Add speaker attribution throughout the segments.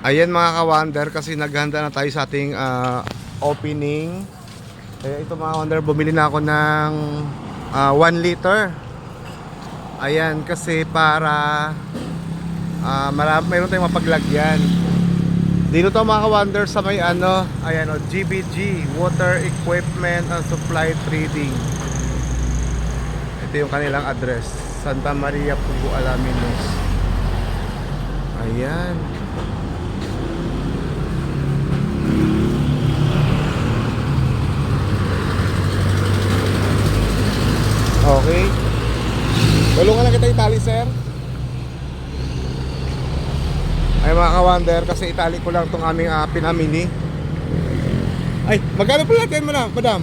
Speaker 1: Ayan mga ka-wonder kasi naghanda na tayo sa ating ah, opening. Kaya ito mga wonder, bumili na ako ng 1 liter. Ayan, kasi para uh, marami, mayroon tayong mapaglagyan. Dito to mga ka-wonder sa may ano, ayan o, GBG, Water Equipment and Supply Trading. Ito yung kanilang address. Santa Maria, Pugo, Alaminos. Ayan. Okay. Tulungan lang kita itali, sir. Ay mga ka-wonder, kasi itali ko lang itong aming uh, pinamini. Ay, magkano po lahat yan, madam? madam?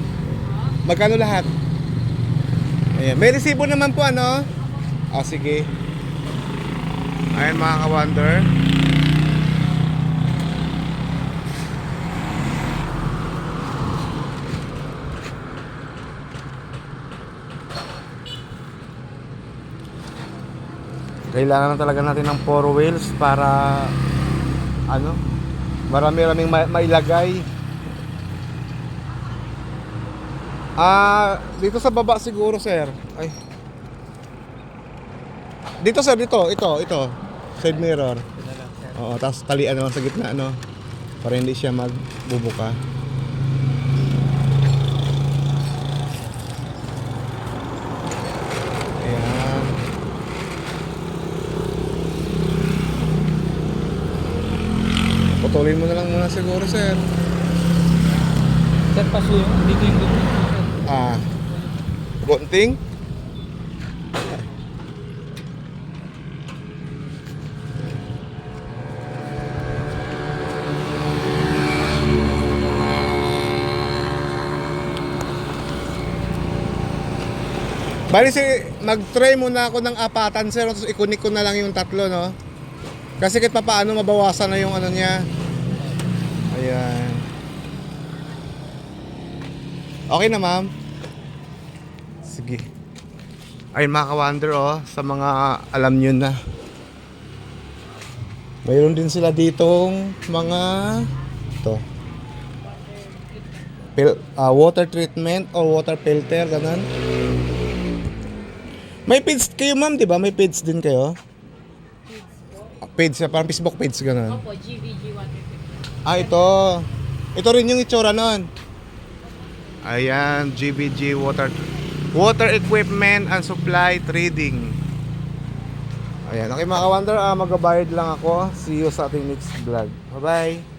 Speaker 1: Magkano lahat? Ayan. May resibo naman po, ano? Ah, sige. Ayan mga ka-wonder. Kailangan na talaga natin ng four wheels para ano, marami-raming ma- mailagay. Ah, dito sa baba siguro, sir. Ay. Dito sir, dito, ito, ito. Side mirror. Oo, tapos talian naman sa gitna, ano. Para hindi siya magbubuka. Ayan. Putulin mo na lang muna siguro, sir.
Speaker 2: Sir, paso yung dito yung dito.
Speaker 1: Ah. Gunting? Bali si mag-try muna ako ng apatan sir tapos ikunik ko na lang yung tatlo no. Kasi kahit papaano mabawasan na yung ano niya. Ayan. Okay na ma'am. Sige. Ayun mga ka-wonder oh, sa mga alam nyo na. Mayroon din sila ditong mga to. Pil, ah, water treatment or water filter ganun. May page kayo ma'am, 'di ba? May page din kayo. Page, ah, parang Facebook page ganun.
Speaker 3: Opo, GVG Water.
Speaker 1: Ah, ito. Ito rin yung itsura nun. Ayan, GBG Water Water Equipment and Supply Trading. Ayan, okay mga ka-wonder, ah, magbabayad lang ako. See you sa ating next vlog. Bye-bye.